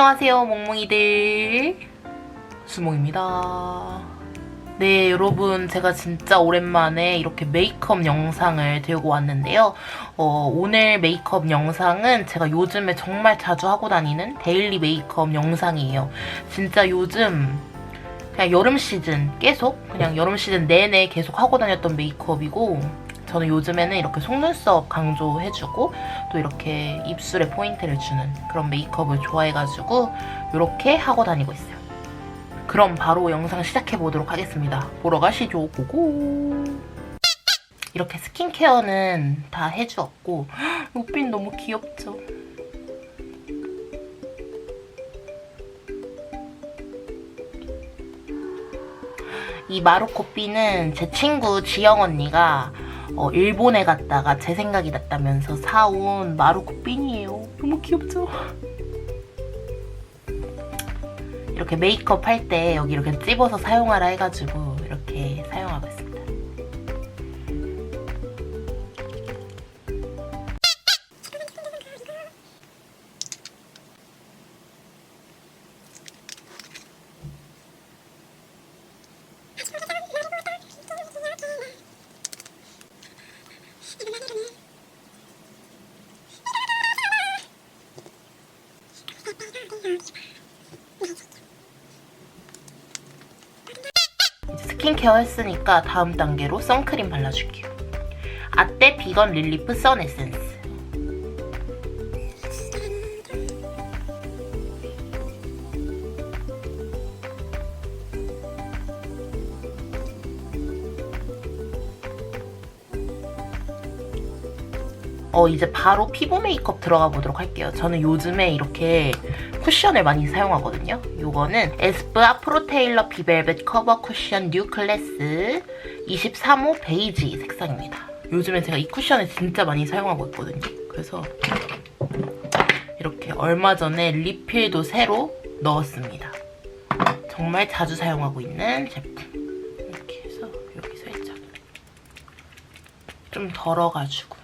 안녕하세요, 몽몽이들. 수몽입니다. 네, 여러분, 제가 진짜 오랜만에 이렇게 메이크업 영상을 들고 왔는데요. 어, 오늘 메이크업 영상은 제가 요즘에 정말 자주 하고 다니는 데일리 메이크업 영상이에요. 진짜 요즘 그냥 여름 시즌 계속, 그냥 여름 시즌 내내 계속 하고 다녔던 메이크업이고, 저는 요즘에는 이렇게 속눈썹 강조해주고, 또 이렇게 입술에 포인트를 주는 그런 메이크업을 좋아해가지고 이렇게 하고 다니고 있어요. 그럼 바로 영상 시작해 보도록 하겠습니다. 보러 가시죠. 고고. 이렇게 스킨케어는 다 해주었고 옷핀 너무 귀엽죠? 이 마루코삐는 제 친구 지영 언니가 어, 일본에 갔다가 제 생각이 났다면서 사온 마루코핀이에요. 너무 귀엽죠? 이렇게 메이크업 할 때 여기 이렇게 찝어서 사용하라 해가지고 스킨케어 했으니까 다음 단계로 선크림 발라줄게요. 아떼 비건 릴리프 선 에센스. 어, 이제 바로 피부 메이크업 들어가 보도록 할게요. 저는 요즘에 이렇게 쿠션을 많이 사용하거든요. 요거는 에스쁘 아프로 테일러 비벨벳 커버 쿠션 뉴 클래스 23호 베이지 색상입니다. 요즘에 제가 이 쿠션을 진짜 많이 사용하고 있거든요. 그래서 이렇게 얼마 전에 리필도 새로 넣었습니다. 정말 자주 사용하고 있는 제품. 이렇게 해서 여기 살짝 좀 덜어가지고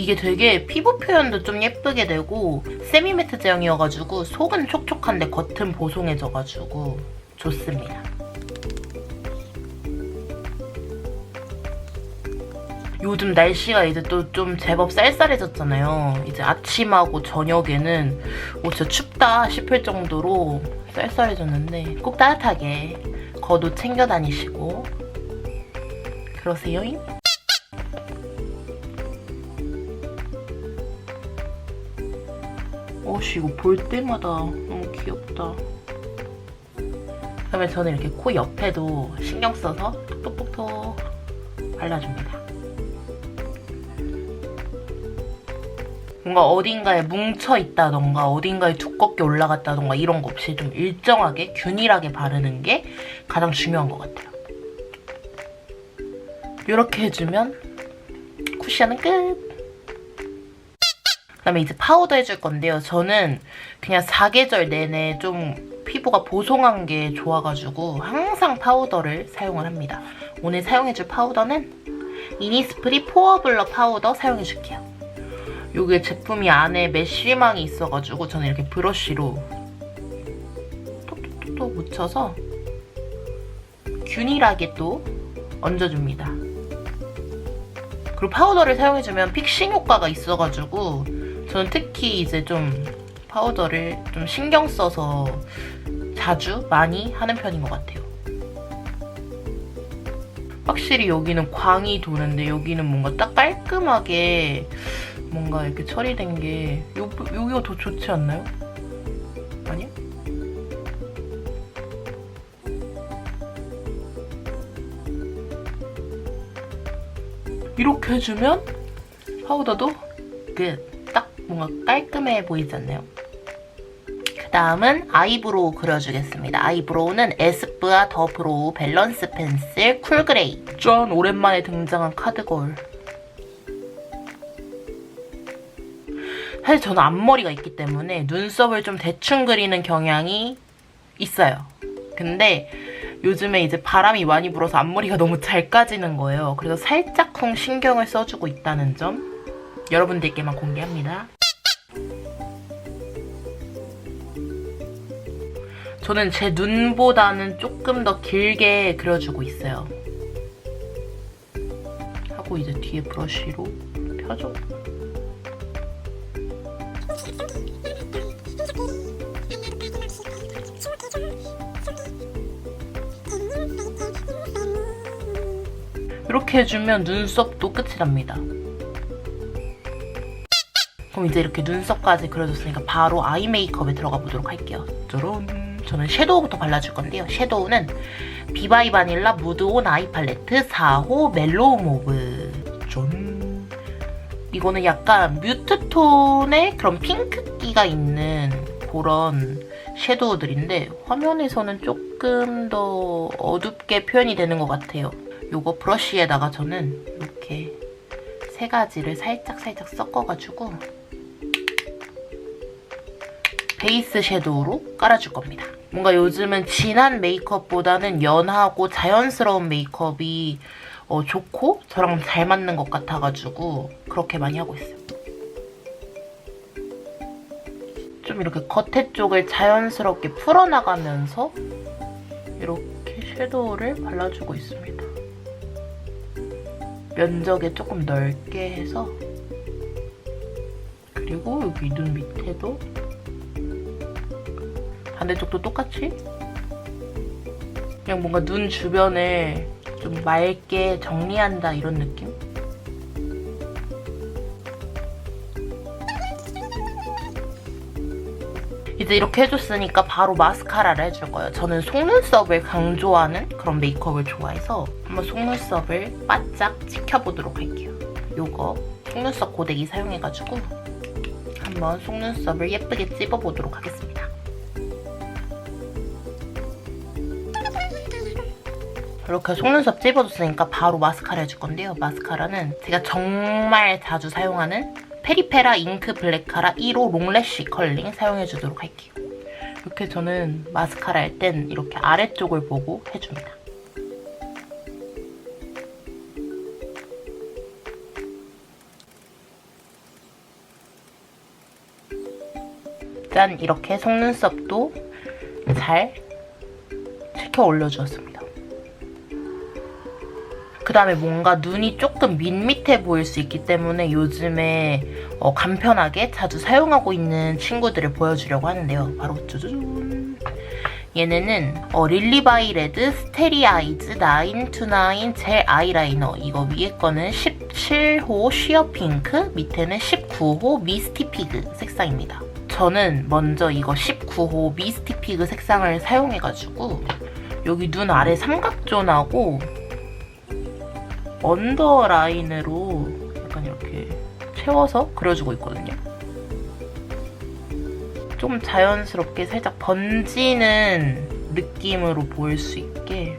이게 되게 피부 표현도 좀 예쁘게 되고 세미매트 제형이어가지고 속은 촉촉한데 겉은 보송해져가지고 좋습니다. 요즘 날씨가 이제 또 좀 제법 쌀쌀해졌잖아요. 이제 아침하고 저녁에는 오 진짜 춥다 싶을 정도로 쌀쌀해졌는데 꼭 따뜻하게 겉옷 챙겨 다니시고 그러세요. 어씨 이거 볼 때마다 너무 귀엽다. 그다음에 저는 이렇게 코 옆에도 신경 써서 톡톡톡톡 발라줍니다. 뭔가 어딘가에 뭉쳐 있다던가 어딘가에 두껍게 올라갔다던가 이런 거 없이 좀 일정하게 균일하게 바르는 게 가장 중요한 것 같아요. 이렇게 해주면 쿠션은 끝! 그다음에 이제 파우더 해줄 건데요. 저는 그냥 사계절 내내 좀 피부가 보송한 게 좋아가지고 항상 파우더를 사용을 합니다. 오늘 사용해줄 파우더는 이니스프리 포어블러 파우더 사용해줄게요. 요게 제품이 안에 메쉬망이 있어가지고 저는 이렇게 브러쉬로 톡톡톡톡 묻혀서 균일하게 또 얹어줍니다. 그리고 파우더를 사용해주면 픽싱 효과가 있어가지고 저는 특히 이제 좀 파우더를 좀 신경 써서 자주 많이 하는 편인 것 같아요. 확실히 여기는 광이 도는데 여기는 뭔가 딱 깔끔하게 뭔가 이렇게 처리된 게 요, 여기가 더 좋지 않나요? 아니야? 이렇게 해주면 파우더도 끝. 딱 뭔가 깔끔해 보이지 않나요? 그 다음은 아이브로우 그려주겠습니다. 아이브로우는 에스쁘아 더 브로우 밸런스 펜슬 쿨그레이. 짠! 오랜만에 등장한 카드걸. 사실 저는 앞머리가 있기 때문에 눈썹을 좀 대충 그리는 경향이 있어요. 근데 요즘에 이제 바람이 많이 불어서 앞머리가 너무 잘 까지는 거예요. 그래서 살짝쿵 신경을 써주고 있다는 점 여러분들께만 공개합니다. 저는 제 눈보다는 조금 더 길게 그려주고 있어요. 하고 이제 뒤에 브러쉬로 펴줘. 이렇게 해주면 눈썹도 끝이 납니다. 그럼 이제 이렇게 눈썹까지 그려줬으니까 바로 아이 메이크업에 들어가 보도록 할게요. 짜란! 저는 섀도우부터 발라줄 건데요. 섀도우는 비바이 바닐라 무드온 아이 팔레트 4호 멜로우 모브. 짠! 이거는 약간 뮤트 톤의 그런 핑크기가 있는 그런 섀도우들인데 화면에서는 조금 더 어둡게 표현이 되는 것 같아요. 요거 브러쉬에다가 저는 이렇게 세 가지를 살짝살짝 섞어가지고 베이스 섀도우로 깔아줄 겁니다. 뭔가 요즘은 진한 메이크업보다는 연하고 자연스러운 메이크업이 어, 좋고 저랑 잘 맞는 것 같아가지고 그렇게 많이 하고 있어요. 좀 이렇게 겉에 쪽을 자연스럽게 풀어나가면서 이렇게 섀도우를 발라주고 있습니다. 면적에 조금 넓게 해서 그리고 여기 눈 밑에도 반대쪽도 똑같이 그냥 뭔가 눈 주변을 좀 맑게 정리한다 이런 느낌? 이제 이렇게 해줬으니까 바로 마스카라를 해줄 거예요. 저는 속눈썹을 강조하는 그런 메이크업을 좋아해서 한번 속눈썹을 바짝 지켜보도록 할게요. 요거 속눈썹 고데기 사용해가지고 한번 속눈썹을 예쁘게 찝어보도록 하겠습니다. 이렇게 속눈썹 찝어줬으니까 바로 마스카라 해줄 건데요. 마스카라는 제가 정말 자주 사용하는 페리페라 잉크 블랙카라 1호 롱래쉬 컬링 사용해주도록 할게요. 이렇게 저는 마스카라 할 땐 이렇게 아래쪽을 보고 해줍니다. 짠! 이렇게 속눈썹도 잘 치켜 올려주었습니다. 그 다음에 뭔가 눈이 조금 밋밋해 보일 수 있기 때문에 요즘에 어, 간편하게 자주 사용하고 있는 친구들을 보여주려고 하는데요. 바로 짜자잔. 얘네는 어, 릴리바이 레드 스테리 아이즈 929 젤 아이라이너 이거 위에 거는 17호 쉬어 핑크 밑에는 19호 미스티 피그 색상입니다. 저는 먼저 이거 19호 미스티 피그 색상을 사용해가지고 여기 눈 아래 삼각존하고 언더라인으로 약간 이렇게 채워서 그려주고 있거든요. 좀 자연스럽게 살짝 번지는 느낌으로 보일 수 있게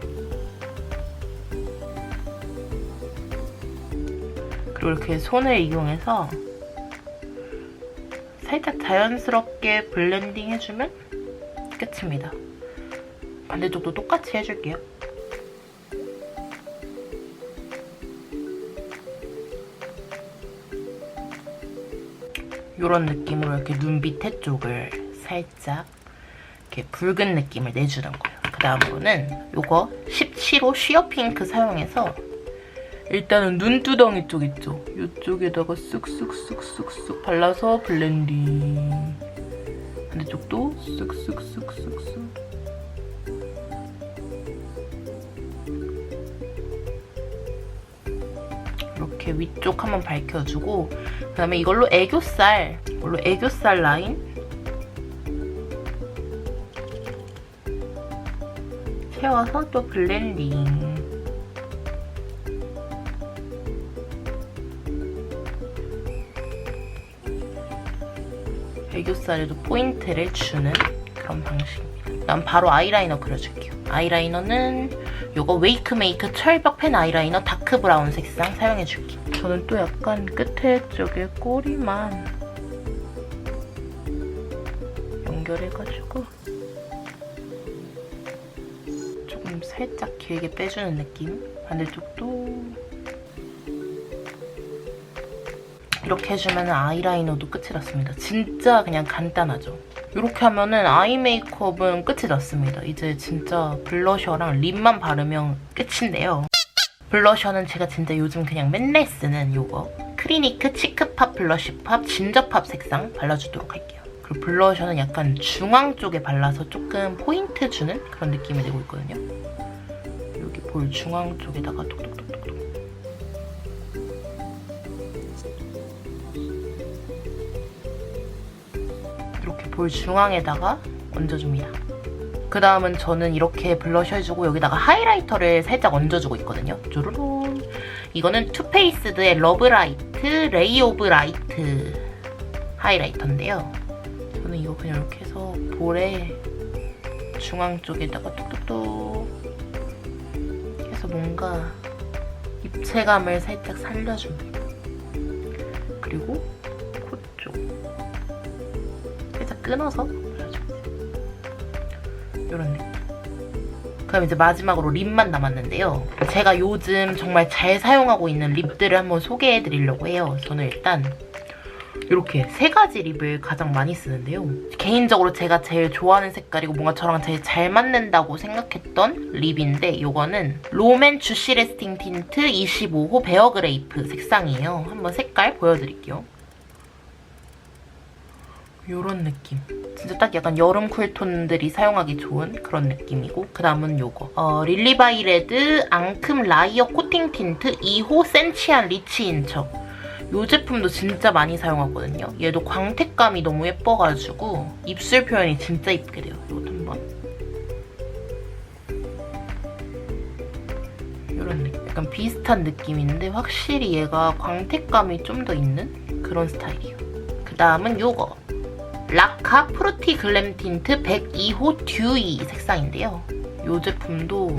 그리고 이렇게 손을 이용해서 살짝 자연스럽게 블렌딩 해주면 끝입니다. 반대쪽도 똑같이 해줄게요. 이런 느낌으로 이렇게 눈 밑에 쪽을 살짝 이렇게 붉은 느낌을 내주는 거예요. 그 다음으로는 이거 17호 쉬어 핑크 사용해서 일단은 눈두덩이 쪽 있죠? 이쪽에다가 쓱쓱쓱쓱쓱 발라서 블렌딩. 반대쪽도 쓱쓱쓱쓱쓱. 이렇게 위쪽 한번 밝혀주고 그 다음에 이걸로 애교살, 이걸로 애교살 라인 채워서 또 블렌딩. 애교살에도 포인트를 주는 그런 방식입니다. 난 바로 아이라이너 그려줄게요. 아이라이너는 요거 웨이크메이크 철벽 펜 아이라이너 다크 브라운 색상 사용해줄게요. 저는 또 약간 끝에 쪽에 꼬리만 연결해가지고 좀 살짝 길게 빼주는 느낌. 반대쪽도 이렇게 해주면 아이라이너도 끝이 났습니다. 진짜 그냥 간단하죠. 이렇게 하면은 아이 메이크업은 끝이 났습니다. 이제 진짜 블러셔랑 립만 바르면 끝인데요. 블러셔는 제가 진짜 요즘 그냥 맨날 쓰는 요거 크리니크 치크팝 블러쉬팝 진저팝 색상 발라주도록 할게요. 그리고 블러셔는 약간 중앙 쪽에 발라서 조금 포인트 주는 그런 느낌이 내고 있거든요. 여기 볼 중앙 쪽에다가 톡톡 볼 중앙에다가 얹어줍니다. 그 다음은 저는 이렇게 블러셔 해주고 여기다가 하이라이터를 살짝 얹어주고 있거든요. 쪼르륵. 이거는 투페이스드의 러브라이트 레이 오브 라이트 하이라이터인데요. 저는 이거 그냥 이렇게 해서 볼에 중앙 쪽에다가 뚝뚝뚝 해서 뭔가 입체감을 살짝 살려줍니다. 그리고 끊어서. 이런. 그럼 이제 마지막으로 립만 남았는데요. 제가 요즘 정말 잘 사용하고 있는 립들을 한번 소개해 드리려고 해요. 저는 일단 이렇게 세 가지 립을 가장 많이 쓰는데요. 개인적으로 제가 제일 좋아하는 색깔이고 뭔가 저랑 제일 잘 맞는다고 생각했던 립인데 이거는 롬앤 주시 레스팅 틴트 25호 베어 그레이프 색상이에요. 한번 색깔 보여드릴게요. 요런 느낌. 진짜 딱 약간 여름 쿨톤들이 사용하기 좋은 그런 느낌이고 그 다음은 요거 어, 릴리바이 레드 앙큼 라이어 코팅 틴트 2호 센치한 리치 인척 요 제품도 진짜 많이 사용하거든요. 얘도 광택감이 너무 예뻐가지고 입술 표현이 진짜 이쁘게 돼요. 이것도 한번 이런 느낌. 약간 비슷한 느낌인데 확실히 얘가 광택감이 좀 더 있는 그런 스타일이에요. 그 다음은 요거 라카 프루티 글램 틴트 102호 듀이 색상인데요. 이 제품도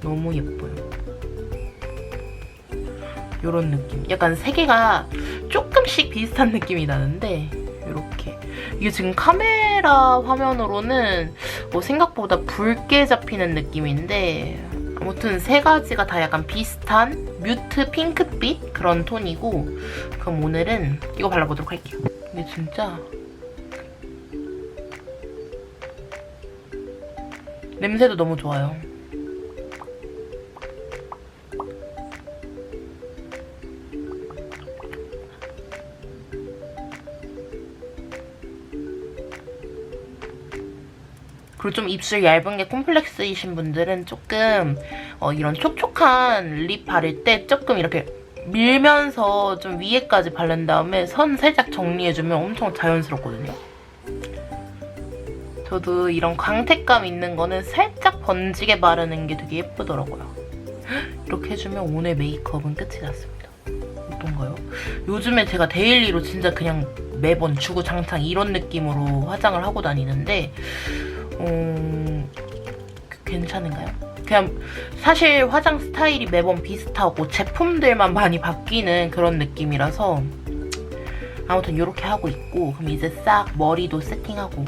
너무 예뻐요. 이런 느낌. 약간 세 개가 조금씩 비슷한 느낌이 나는데 이렇게 이게 지금 카메라 화면으로는 뭐 생각보다 붉게 잡히는 느낌인데 아무튼 세 가지가 다 약간 비슷한 뮤트 핑크빛 그런 톤이고 그럼 오늘은 이거 발라보도록 할게요. 이게 진짜 냄새도 너무 좋아요. 그리고 좀 입술 얇은 게 콤플렉스이신 분들은 조금 어, 이런 촉촉한 립 바를 때 조금 이렇게 밀면서 좀 위에까지 바른 다음에 선 살짝 정리해주면 엄청 자연스럽거든요. 저도 이런 광택감 있는 거는 살짝 번지게 바르는 게 되게 예쁘더라고요. 이렇게 해주면 오늘 메이크업은 끝이 났습니다. 어떤가요? 요즘에 제가 데일리로 진짜 그냥 매번 주구장창 이런 느낌으로 화장을 하고 다니는데 음, 괜찮은가요? 그냥 사실 화장 스타일이 매번 비슷하고 제품들만 많이 바뀌는 그런 느낌이라서 아무튼 이렇게 하고 있고 그럼 이제 싹 머리도 세팅하고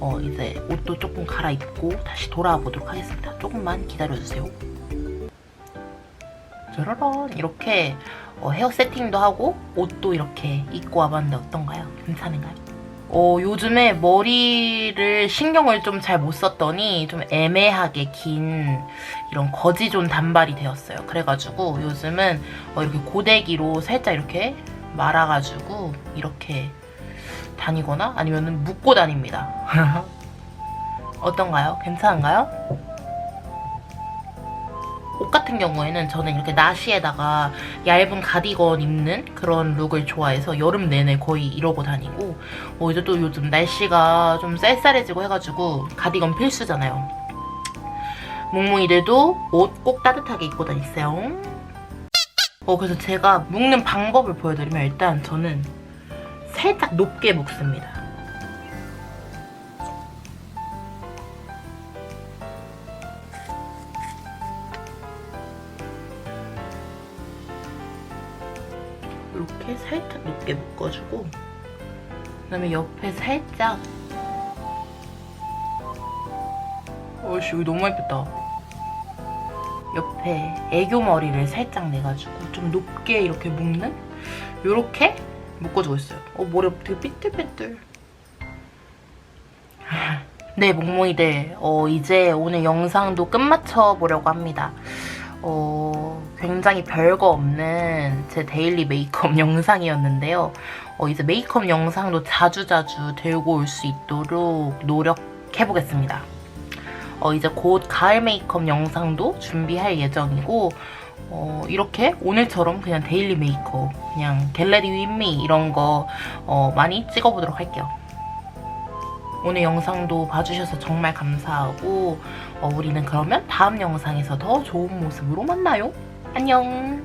어 이제 옷도 조금 갈아입고 다시 돌아와 보도록 하겠습니다. 조금만 기다려주세요. 짜라란 이렇게 어, 헤어 세팅도 하고 옷도 이렇게 입고 와봤는데 어떤가요? 괜찮은가요? 어, 요즘에 머리를 신경을 좀 잘 못 썼더니 좀 애매하게 긴 이런 거지존 단발이 되었어요. 그래가지고 요즘은 어, 이렇게 고데기로 살짝 이렇게 말아가지고 이렇게 다니거나 아니면 묶고 다닙니다. 어떤가요? 괜찮은가요? 옷 같은 경우에는 저는 이렇게 나시에다가 얇은 가디건 입는 그런 룩을 좋아해서 여름 내내 거의 이러고 다니고 어, 이제 또 요즘 날씨가 좀 쌀쌀해지고 해가지고 가디건 필수잖아요. 몽몽이들도 옷 꼭 따뜻하게 입고 다니세요. 어, 그래서 제가 묶는 방법을 보여드리면 일단 저는 살짝 높게 묶습니다. 이렇게 살짝 높게 묶어주고 그 다음에 옆에 살짝. 어이씨 여기 너무 예쁘다. 옆에 애교 머리를 살짝 내가지고 좀 높게 이렇게 묶는? 요렇게 묶어주고 있어요. 어, 머리 되게 삐뚤삐뚤. 네, 몽몽이들. 어, 이제 오늘 영상도 끝마쳐 보려고 합니다. 어, 굉장히 별거 없는 제 데일리 메이크업 영상이었는데요. 어, 이제 메이크업 영상도 자주자주 들고 올 수 있도록 노력해보겠습니다. 어, 이제 곧 가을 메이크업 영상도 준비할 예정이고, 어, 이렇게 오늘처럼 그냥 데일리 메이크업, 그냥 갤러리 윗미 이런 거 어, 많이 찍어보도록 할게요. 오늘 영상도 봐주셔서 정말 감사하고, 어, 우리는 그러면 다음 영상에서 더 좋은 모습으로 만나요. 안녕!